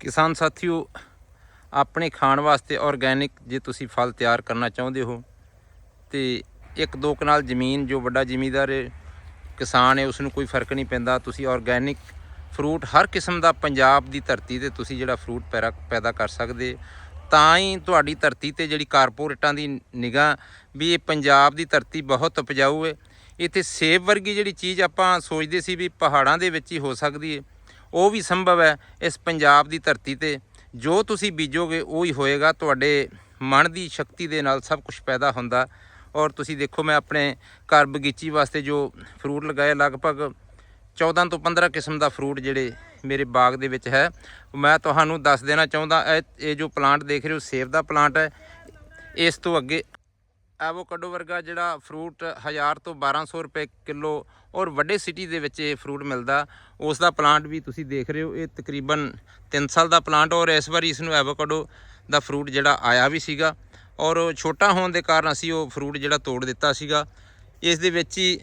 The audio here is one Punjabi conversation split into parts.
ਕਿਸਾਨ ਸਾਥੀਓ, ਆਪਣੇ ਖਾਣ ਵਾਸਤੇ ਆਰਗੈਨਿਕ ਜੇ ਤੁਸੀਂ ਫਲ ਤਿਆਰ ਕਰਨਾ ਚਾਹੁੰਦੇ ਹੋ, ਤੇ ਇੱਕ ਦੋ ਕਨਾਲ ਜ਼ਮੀਨ ਜੋ ਵੱਡਾ ਜ਼ਿਮੀਦਾਰ ਹੈ, ਕਿਸਾਨ ਹੈ ਉਸ ਨੂੰ ਕੋਈ ਫ਼ਰਕ ਨਹੀਂ ਪੈਂਦਾ। ਤੁਸੀਂ ਆਰਗੈਨਿਕ ਫਰੂਟ ਹਰ ਕਿਸਮ ਦਾ ਪੰਜਾਬ ਦੀ ਧਰਤੀ ਤੇ ਤੁਸੀਂ ਜਿਹੜਾ ਫਰੂਟ ਪੈਰਾ ਪੈਦਾ ਕਰ ਸਕਦੇ। ਤਾਂ ਹੀ ਤੁਹਾਡੀ ਧਰਤੀ ਤੇ ਜਿਹੜੀ ਕਾਰਪੋਰੇਟਾਂ ਦੀ ਨਿਗਾਹ, ਵੀ ਇਹ ਪੰਜਾਬ ਦੀ ਧਰਤੀ ਬਹੁਤ ਉਪਜਾਊ ਹੈ। ਇੱਥੇ ਸੇਬ ਵਰਗੀ ਜਿਹੜੀ ਚੀਜ਼ ਆਪਾਂ ਸੋਚਦੇ ਸੀ ਵੀ ਪਹਾੜਾਂ ਦੇ ਵਿੱਚ ਹੀ ਹੋ ਸਕਦੀ ਹੈ। ਉਹ ਵੀ ਸੰਭਵ ਹੈ ਇਸ ਪੰਜਾਬ ਦੀ ਧਰਤੀ ਤੇ। ਜੋ ਤੁਸੀਂ ਬੀਜੋਗੇ, ਉਹ ਹੀ ਹੋਏਗਾ। ਤੁਹਾਡੇ ਮਨ ਦੀ ਸ਼ਕਤੀ ਦੇ ਨਾਲ ਸਭ ਕੁਝ ਪੈਦਾ ਹੁੰਦਾ। ਔਰ ਤੁਸੀਂ ਦੇਖੋ, ਮੈਂ ਆਪਣੇ ਘਰ ਬਗੀਚੀ ਵਾਸਤੇ ਜੋ ਫਰੂਟ ਲਗਾਏ, ਲਗਭਗ 14 ਤੋਂ 15 ਕਿਸਮ ਦਾ ਫਰੂਟ ਜਿਹੜੇ ਮੇਰੇ ਬਾਗ ਦੇ ਵਿੱਚ ਹੈ। ਮੈਂ ਤੁਹਾਨੂੰ ਦੱਸ ਦੇਣਾ ਚਾਹੁੰਦਾ, ਇਹ ਇਹ ਜੋ ਪਲਾਂਟ ਦੇਖ ਰਹੇ ਹੋ, ਸੇਬ ਦਾ ਪਲਾਂਟ ਹੈ। ਇਸ ਤੋਂ ਅੱਗੇ ਐਵੋਕਾਡੋ ਵਰਗਾ ਜਿਹੜਾ ਫਰੂਟ 1000 ਤੋਂ 1200 ਰੁਪਏ ਕਿਲੋ ਔਰ ਵੱਡੇ ਸਿਟੀ ਦੇ ਵਿੱਚ ਇਹ ਫਰੂਟ ਮਿਲਦਾ, ਉਸ ਦਾ ਪਲਾਂਟ ਵੀ ਤੁਸੀਂ ਦੇਖ ਰਹੇ ਹੋ, ਇਹ ਤਕਰੀਬਨ 3 ਸਾਲ ਦਾ ਪਲਾਂਟ ਔਰ ਇਸ ਵਾਰੀ ਇਸ ਨੂੰ ਐਵੋਕਾਡੋ ਦਾ ਫਰੂਟ ਜਿਹੜਾ ਆਇਆ ਵੀ ਸੀਗਾ ਔਰ ਛੋਟਾ ਹੋਣ ਦੇ ਕਾਰਨ ਅਸੀਂ ਉਹ ਫਰੂਟ ਜਿਹੜਾ ਤੋੜ ਦਿੱਤਾ ਸੀਗਾ। ਇਸ ਦੇ ਵਿੱਚ ਹੀ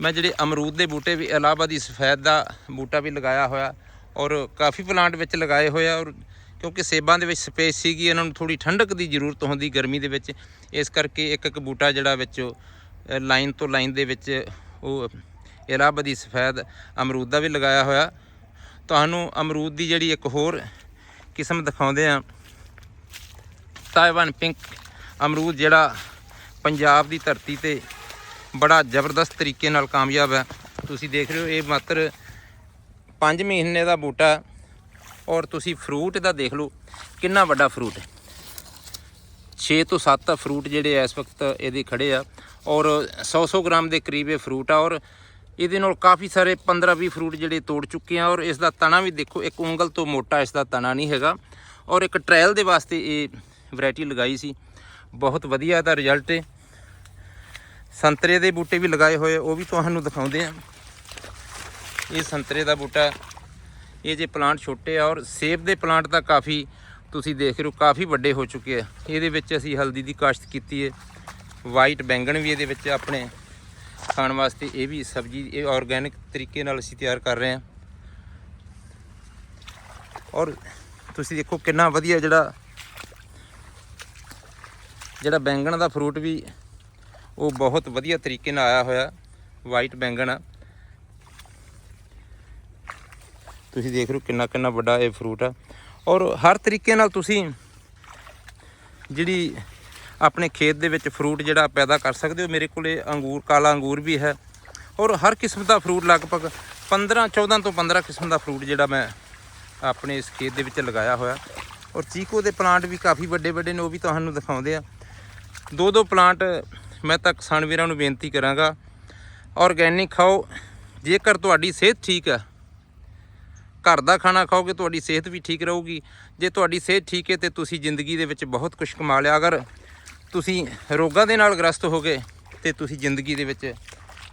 ਮੈਂ ਜਿਹੜੇ ਅਮਰੂਦ ਦੇ ਬੂਟੇ ਵੀ, ਇਲਾਹਾਬਾਦੀ ਸਫੈਦ ਦਾ ਬੂਟਾ ਵੀ ਲਗਾਇਆ ਹੋਇਆ ਔਰ ਕਾਫੀ ਪਲਾਂਟ ਵਿੱਚ ਲਗਾਏ ਹੋਏ ਆ ਔਰ ਕਿਉਂਕਿ ਸੇਬਾਂ ਦੇ ਵਿੱਚ ਸਪੇਸ ਸੀਗੀ, ਇਹਨਾਂ ਨੂੰ ਥੋੜੀ ਠੰਡਕ ਦੀ ਜ਼ਰੂਰਤ ਹੁੰਦੀ ਗਰਮੀ ਦੇ ਵਿੱਚ। ਇਸ ਕਰਕੇ ਇੱਕ ਇੱਕ ਬੂਟਾ ਜਿਹੜਾ ਵਿੱਚ ਲਾਈਨ ਤੋਂ ਲਾਈਨ ਦੇ ਵਿੱਚ ਉਹ ਇਲਾਹਾਬਾਦੀ ਸਫੈਦ ਅਮਰੂਦ ਦਾ ਵੀ ਲਗਾਇਆ ਹੋਇਆ। ਤੁਹਾਨੂੰ ਅਮਰੂਦ ਦੀ ਜਿਹੜੀ ਇੱਕ ਹੋਰ ਕਿਸਮ ਦਿਖਾਉਂਦੇ ਆ ਤਾਇਵਾਨ ਪਿੰਕ ਅਮਰੂਦ ਜਿਹੜਾ ਪੰਜਾਬ ਦੀ ਧਰਤੀ ਤੇ ਬੜਾ ਜ਼ਬਰਦਸਤ ਤਰੀਕੇ ਨਾਲ ਕਾਮਯਾਬ ਹੈ। ਤੁਸੀਂ ਦੇਖ ਰਹੇ ਹੋ, ਇਹ ਮਾਤਰ 5 ਮਹੀਨੇ ਦਾ ਬੂਟਾ ਔਰ ਤੁਸੀਂ ਫਰੂਟ ਦਾ ਦੇਖ ਲਓ, ਕਿੰਨਾ ਵੱਡਾ ਫਰੂਟ ਹੈ। 6 ਤੋਂ 7 ਫਰੂਟ ਜਿਹੜੇ ਇਸ ਵਕਤ ਇਹਦੇ ਖੜੇ ਆ ਔਰ 100-100 ਗ੍ਰਾਮ ਦੇ ਕਰੀਬ ਇਹ ਫਰੂਟ ਆ ਔਰ ਇਹਦੇ ਨਾਲ ਕਾਫੀ ਸਾਰੇ 15-20 ਫਰੂਟ ਜਿਹੜੇ ਤੋੜ ਚੁੱਕੇ ਆ ਔਰ ਇਸ ਦਾ ਤਣਾ ਵੀ ਦੇਖੋ, ਇੱਕ ਉਂਗਲ ਤੋਂ ਮੋਟਾ ਇਸ ਦਾ ਤਣਾ ਨਹੀਂ ਹੈਗਾ। ਔਰ ਇੱਕ ਟ੍ਰਾਇਲ ਦੇ ਵਾਸਤੇ ਇਹ ਵੈਰਾਈਟੀ ਲਗਾਈ ਸੀ। ਬਹੁਤ ਵਧੀਆ ਇਹਦਾ ਰਿਜ਼ਲਟ ਹੈ ਸੰਤਰੇ ਦੇ ਬੂਟੇ ਵੀ ਲਗਾਏ ਹੋਏ ਉਹ ਵੀ ਤੁਹਾਨੂੰ ਦਿਖਾਉਂਦੇ ਆ। ਇਹ ਸੰਤਰੇ ਦਾ ਬੂਟਾ ਇਹ ਜੇ ਪਲਾਂਟ ਛੋਟੇ ਆ ਔਰ ਸੇਬ ਦੇ ਪਲਾਂਟ ਤਾਂ ਕਾਫੀ ਤੁਸੀਂ ਦੇਖ ਰਹੇ ਹੋ, ਕਾਫੀ ਵੱਡੇ ਹੋ ਚੁੱਕੇ ਆ। ਇਹਦੇ ਵਿੱਚ ਅਸੀਂ ਹਲਦੀ ਦੀ ਕਾਸ਼ਤ ਕੀਤੀ ਹੈ ਵਾਈਟ ਬੈਂਗਣ ਵੀ ਇਹਦੇ ਵਿੱਚ ਆਪਣੇ ਖਾਣ ਵਾਸਤੇ ਇਹ ਵੀ ਸਬਜ਼ੀ ਇਹ ਆਰਗੈਨਿਕ ਤਰੀਕੇ ਨਾਲ ਅਸੀਂ ਤਿਆਰ ਕਰ ਰਹੇ ਹਾਂ ਔਰ ਤੁਸੀਂ ਦੇਖੋ ਕਿੰਨਾ ਵਧੀਆ ਜਿਹੜਾ ਜਿਹੜਾ ਬੈਂਗਣ ਦਾ ਫਰੂਟ ਵੀ ਉਹ ਬਹੁਤ ਵਧੀਆ ਤਰੀਕੇ ਨਾਲ ਆਇਆ ਹੋਇਆ। ਵਾਈਟ ਬੈਂਗਣ ਆ। ਤੁਸੀਂ ਦੇਖ ਰਹੇ ਹੋ ਕਿੰਨਾ ਕਿੰਨਾ ਵੱਡਾ ਇਹ ਫਰੂਟ ਆ। ਔਰ ਹਰ ਤਰੀਕੇ ਨਾਲ ਤੁਸੀਂ ਜਿਹੜੀ ਆਪਣੇ ਖੇਤ ਦੇ ਵਿੱਚ ਫਰੂਟ ਜਿਹੜਾ ਪੈਦਾ ਕਰ ਸਕਦੇ ਹੋ। ਮੇਰੇ ਕੋਲੇ ਅੰਗੂਰ, ਕਾਲਾ ਅੰਗੂਰ ਵੀ ਹੈ। ਔਰ ਹਰ ਕਿਸਮ ਦਾ ਫਰੂਟ ਲਗਭਗ 15 14 ਤੋਂ 15 ਕਿਸਮ ਦਾ ਫਰੂਟ ਜਿਹੜਾ ਮੈਂ ਆਪਣੇ ਇਸ ਖੇਤ ਦੇ ਵਿੱਚ ਲਗਾਇਆ ਹੋਇਆ। ਔਰ ਚੀਕੋ ਦੇ ਪਲਾਂਟ ਵੀ ਕਾਫੀ ਵੱਡੇ ਵੱਡੇ ਨੇ, ਉਹ ਵੀ ਤੁਹਾਨੂੰ ਦਿਖਾਉਂਦੇ ਆ। ਦੋ ਦੋ ਪਲਾਂਟ ਮੈਂ ਤਾਂ ਕਿਸਾਨ ਵੀਰਾਂ ਨੂੰ ਬੇਨਤੀ ਕਰਾਂਗਾ। ਆਰਗੈਨਿਕ ਖਾਓ। ਜੇਕਰ ਤੁਹਾਡੀ ਸਿਹਤ ਠੀਕ ਹੈ ਘਰ ਦਾ ਖਾਣਾ ਖਾਓਗੇ, ਤੁਹਾਡੀ ਸਿਹਤ ਵੀ ਠੀਕ ਰਹੂਗੀ। ਜੇ ਤੁਹਾਡੀ ਸਿਹਤ ਠੀਕ ਹੈ ਤੇ ਤੁਸੀਂ ਜ਼ਿੰਦਗੀ ਦੇ ਵਿੱਚ ਬਹੁਤ ਕੁਝ ਕਮਾ ਲਿਆ। ਅਗਰ ਤੁਸੀਂ ਰੋਗਾਂ ਦੇ ਨਾਲ ਗ੍ਰਸਤ ਹੋ ਗਏ ਤੇ ਤੁਸੀਂ ਜ਼ਿੰਦਗੀ ਦੇ ਵਿੱਚ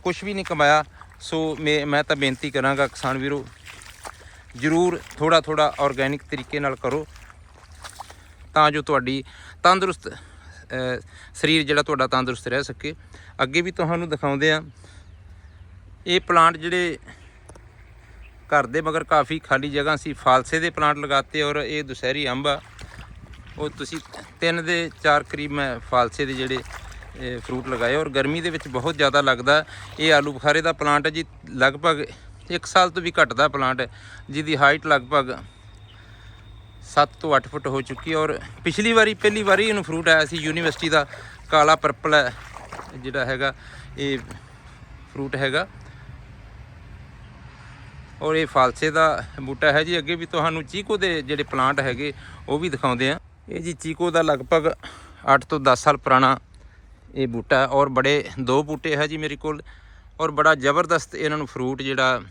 ਕੁਝ ਵੀ ਨਹੀਂ ਕਮਾਇਆ, ਸੋ ਮੈਂ ਮੈਂ ਤਾਂ ਬੇਨਤੀ ਕਰਾਂਗਾ ਕਿਸਾਨ ਵੀਰੋ, ਜ਼ਰੂਰ ਥੋੜਾ ਥੋੜਾ ਆਰਗੈਨਿਕ ਤਰੀਕੇ ਨਾਲ ਕਰੋ। ਤਾਂ ਜੋ ਤੁਹਾਡੀ ਤੰਦਰੁਸਤ ਸਰੀਰ ਜਿਹੜਾ ਤੁਹਾਡਾ ਤੰਦਰੁਸਤ ਰਹਿ ਸਕੇ। ਅੱਗੇ ਵੀ ਤੁਹਾਨੂੰ ਦਿਖਾਉਂਦੇ ਆ ਇਹ ਪਲਾਂਟ ਜਿਹੜੇ ਘਰ ਦੇ ਮਗਰ ਕਾਫੀ ਖਾਲੀ ਜਗ੍ਹਾ ਸੀ। ਫਾਲਸੇ ਦੇ ਪਲਾਂਟ ਲਗਾਤੇ ਔਰ ਇਹ ਦੁਸਹਿਰੀ ਅੰਬ ਆ। ਉਹ ਤੁਸੀਂ ਤਿੰਨ ਦੇ ਚਾਰ ਕਰੀਬ ਮੈਂ ਫਾਲਸੇ ਦੇ ਜਿਹੜੇ, ਇਹ ਫਰੂਟ ਲਗਾਏ ਔਰ ਗਰਮੀ ਦੇ ਵਿੱਚ ਬਹੁਤ ਜ਼ਿਆਦਾ ਲੱਗਦਾ। ਇਹ ਆਲੂ ਬੁਖਾਰੇ ਦਾ ਪਲਾਂਟ ਹੈ ਜੀ, ਲਗਭਗ 1 ਸਾਲ ਤੋਂ ਵੀ ਘੱਟ ਦਾ ਪਲਾਂਟ। ਹੈ ਜਿਹਦੀ ਹਾਈਟ ਲਗਭਗ 7 ਤੋਂ 8 ਫੁੱਟ ਹੋ ਚੁੱਕੀ ਔਰ ਪਿਛਲੀ ਵਾਰੀ, ਪਹਿਲੀ ਵਾਰੀ ਇਹਨੂੰ ਫਰੂਟ ਆਇਆ ਸੀ। ਯੂਨੀਵਰਸਿਟੀ ਦਾ ਕਾਲਾ ਪਰਪਲ ਹੈ ਜਿਹੜਾ ਹੈਗਾ, ਇਹ ਫਰੂਟ ਹੈਗਾ। ਔਰ ਇਹ ਫਾਲਸੇ ਦਾ ਬੂਟਾ ਹੈ ਜੀ ਅੱਗੇ ਵੀ ਤੁਹਾਨੂੰ ਚੀਕੋ ਦੇ ਜਿਹੜੇ ਪਲਾਂਟ ਹੈਗੇ ਉਹ ਵੀ ਦਿਖਾਉਂਦੇ ਆ ਇਹ ਜੀ ਚੀਕੋ ਦਾ ਲਗਭਗ 8 ਤੋਂ 10 ਸਾਲ ਪੁਰਾਣਾ ਇਹ ਬੂਟਾ ਹੈ ਔਰ ਬੜੇ ਦੋ ਬੂਟੇ ਹੈ ਜੀ ਮੇਰੇ ਕੋਲ ਔਰ ਬੜਾ ਜ਼ਬਰਦਸਤ ਇਹਨਾਂ ਨੂੰ ਫਰੂਟ ਜਿਹੜਾ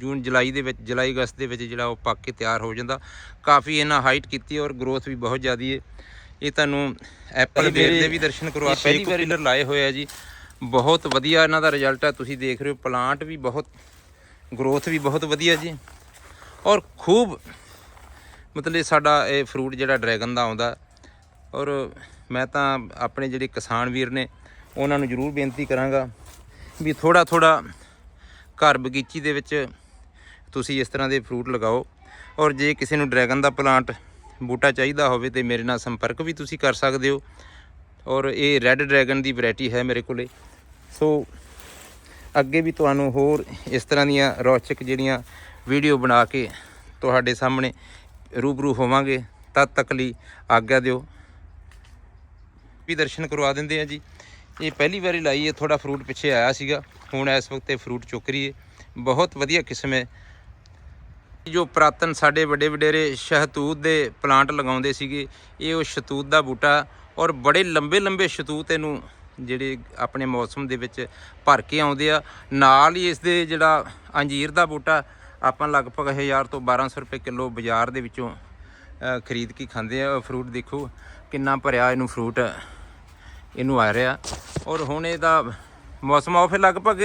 ਜੂਨ ਜੁਲਾਈ ਦੇ ਵਿੱਚ ਜੁਲਾਈ ਅਗਸਤ ਦੇ ਵਿੱਚ ਜਿਹੜਾ ਉਹ ਪੱਕ ਕੇ ਤਿਆਰ ਹੋ ਜਾਂਦਾ। ਕਾਫੀ ਇਹਨਾਂ ਹਾਈਟ ਕੀਤੀ ਔਰ ਗਰੋਥ ਵੀ ਬਹੁਤ ਜ਼ਿਆਦੀ ਹੈ। ਇਹ ਤੁਹਾਨੂੰ ਐਪਲ ਬੇਰ ਦੇ ਵੀ ਦਰਸ਼ਨ ਕਰਵਾ ਪਹਿਲੀ ਵਾਰੀ ਲਾਏ ਹੋਏ ਆ ਜੀ। ਬਹੁਤ ਵਧੀਆ ਇਹਨਾਂ ਦਾ ਰਿਜ਼ਲਟ ਹੈ। ਤੁਸੀਂ ਦੇਖ ਰਹੇ ਹੋ ਪਲਾਂਟ ਵੀ ਬਹੁਤ ਗਰੋਥ ਵੀ ਬਹੁਤ ਵਧੀਆ ਜੀ। ਔਰ ਖੂਬ ਮਤਲਬ ਇਹ ਸਾਡਾ ਇਹ ਫਰੂਟ ਜਿਹੜਾ ਡਰੈਗਨ ਦਾ ਆਉਂਦਾ। ਔਰ ਮੈਂ ਤਾਂ ਆਪਣੇ ਜਿਹੜੇ ਕਿਸਾਨ ਵੀਰ ਨੇ, ਉਹਨਾਂ ਨੂੰ ਜ਼ਰੂਰ ਬੇਨਤੀ ਕਰਾਂਗਾ ਵੀ ਥੋੜਾ ਥੋੜਾ ਘਰ ਬਗੀਚੀ ਦੇ ਵਿੱਚ ਤੁਸੀਂ ਇਸ ਤਰ੍ਹਾਂ ਦੇ ਫਰੂਟ ਲਗਾਓ। ਔਰ ਜੇ ਕਿਸੇ ਨੂੰ ਡਰੈਗਨ ਦਾ ਪਲਾਂਟ ਬੂਟਾ ਚਾਹੀਦਾ ਹੋਵੇ ਤੇ ਮੇਰੇ ਨਾਲ ਸੰਪਰਕ ਵੀ ਤੁਸੀਂ ਕਰ ਸਕਦੇ ਹੋ। ਔਰ ਇਹ ਰੈੱਡ ਡਰੈਗਨ ਦੀ ਵੈਰਾਈਟੀ ਹੈ ਮੇਰੇ ਕੋਲੇ। ਸੋ ਅੱਗੇ ਵੀ ਤੁਹਾਨੂੰ ਹੋਰ ਇਸ ਤਰ੍ਹਾਂ ਦੀਆਂ ਰੌਚਕ ਜਿਹੜੀਆਂ ਵੀਡੀਓ ਬਣਾ ਕੇ ਤੁਹਾਡੇ ਸਾਹਮਣੇ ਰੂਬਰੂ ਹੋਵਾਂਗੇ, ਤਦ ਤੱਕ ਲਈ ਆਗਿਆ ਦਿਓ। ਵੀ ਦਰਸ਼ਨ ਕਰਵਾ ਦਿੰਦੇ ਆ ਜੀ। ਇਹ ਪਹਿਲੀ ਵਾਰੀ ਲਾਈ ਹੈ ਥੋੜਾ ਫਰੂਟ ਪਿੱਛੇ ਆਇਆ ਸੀਗਾ। ਹੁਣ ਇਸ ਵਕਤ ਇਹ ਫਰੂਟ ਚੁੱਕ ਰਹੀ ਹੈ। ਬਹੁਤ ਵਧੀਆ ਕਿਸਮ ਹੈ। ਜੋ ਪ੍ਰਾਤਨ ਸਾਡੇ ਵੱਡੇ ਵਡੇਰੇ ਸ਼ਹਤੂਤ ਦੇ ਪਲਾਂਟ ਲਗਾਉਂਦੇ ਸੀਗੇ, ਇਹ ਉਹ ਸ਼ਤੂਤ ਦਾ ਬੂਟਾ ਔਰ ਬੜੇ ਲੰਬੇ ਲੰਬੇ ਸ਼ਤੂਤ ਇਹਨੂੰ ਜਿਹੜੇ ਆਪਣੇ ਮੌਸਮ ਦੇ ਵਿੱਚ ਭਰ ਕੇ ਆਉਂਦੇ ਆ, ਨਾਲ ਹੀ ਇਸ ਦੇ ਜਿਹੜਾ ਅੰਜੀਰ ਦਾ ਬੂਟਾ, ਆਪਾਂ ਲਗਭਗ 1000 ਤੋਂ 1200 ਰੁਪਏ ਕਿਲੋ ਬਾਜ਼ਾਰ ਦੇ ਵਿੱਚੋਂ ਖਰੀਦ ਕੇ ਖਾਂਦੇ ਆ। ਫਰੂਟ ਦੇਖੋ ਕਿੰਨਾ ਭਰਿਆ ਇਹਨੂੰ ਫਰੂਟ, ਇਹਨੂੰ ਆ ਰਿਹਾ। ਔਰ ਹੁਣ ਇਹਦਾ ਮੌਸਮ ਆਫ ਹੈ ਲਗਭਗ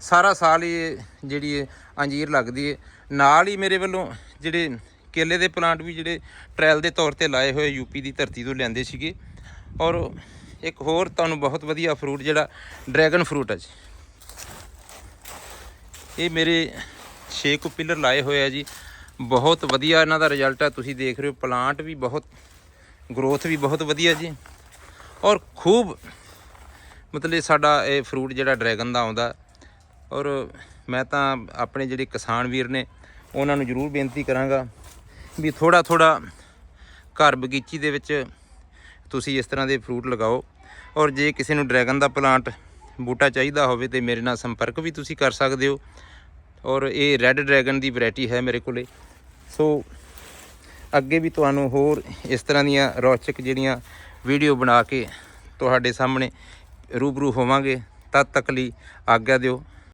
ਸਾਰਾ ਸਾਲ ਹੀ ਜਿਹੜੀ ਇਹ ਅੰਜੀਰ ਲੱਗਦੀ ਹੈ ਨਾਲ ਹੀ ਮੇਰੇ ਵੱਲੋਂ ਜਿਹੜੇ ਕੇਲੇ ਦੇ ਪਲਾਂਟ ਵੀ ਜਿਹੜੇ ਟ੍ਰਾਇਲ ਦੇ ਤੌਰ ਤੇ ਲਾਏ ਹੋਏ ਯੂਪੀ ਦੀ ਧਰਤੀ ਤੋਂ ਲੈਂਦੇ ਸੀਗੇ। ਔਰ ਇੱਕ ਹੋਰ ਤੁਹਾਨੂੰ ਬਹੁਤ ਵਧੀਆ ਫਰੂਟ ਜਿਹੜਾ ਡਰੈਗਨ ਫਰੂਟ ਹੈ ਜੀ। ਇਹ ਮੇਰੇ 6 ਕੁ ਪਿਲਰ ਲਾਏ ਹੋਏ ਆ ਜੀ। ਬਹੁਤ ਵਧੀਆ ਇਹਨਾਂ ਦਾ ਰਿਜ਼ਲਟ ਹੈ ਤੁਸੀਂ ਦੇਖ ਰਹੇ ਹੋ, ਪਲਾਂਟ ਵੀ ਬਹੁਤ, ਗਰੋਥ ਵੀ ਬਹੁਤ ਵਧੀਆ ਜੀ। ਔਰ ਖੂਬ ਮਤਲਬ ਸਾਡਾ ਇਹ ਫਰੂਟ ਜਿਹੜਾ ਡਰੈਗਨ ਦਾ ਆਉਂਦਾ। ਔਰ ਮੈਂ ਤਾਂ ਆਪਣੇ ਜਿਹੜੇ ਕਿਸਾਨ ਵੀਰ ਨੇ, ਉਹਨਾਂ ਨੂੰ ਜ਼ਰੂਰ ਬੇਨਤੀ ਕਰਾਂਗਾ ਵੀ ਥੋੜਾ ਥੋੜਾ ਘਰ ਬਗੀਚੀ ਦੇ ਵਿੱਚ ਤੁਸੀਂ ਇਸ ਤਰ੍ਹਾਂ ਦੇ ਫਰੂਟ ਲਗਾਓ। ਔਰ ਜੇ ਕਿਸੇ ਨੂੰ ਡਰੈਗਨ ਦਾ ਪਲਾਂਟ ਬੂਟਾ ਚਾਹੀਦਾ ਹੋਵੇ ਤੇ ਮੇਰੇ ਨਾਲ ਸੰਪਰਕ ਵੀ ਤੁਸੀਂ ਕਰ ਸਕਦੇ ਹੋ। ਔਰ ਇਹ ਰੈੱਡ ਡਰੈਗਨ ਦੀ ਵੈਰਾਈਟੀ ਹੈ ਮੇਰੇ ਕੋਲੇ। ਸੋ ਅੱਗੇ ਵੀ ਤੁਹਾਨੂੰ ਹੋਰ ਇਸ ਤਰ੍ਹਾਂ ਦੀਆਂ ਰੌਚਕ ਜਿਹੜੀਆਂ ਵੀਡੀਓ ਬਣਾ ਕੇ ਤੁਹਾਡੇ ਸਾਹਮਣੇ ਰੂਬਰੂ ਹੋਵਾਂਗੇ। ਤਦ ਤੱਕ ਲਈ ਆਗਿਆ ਦਿਓ।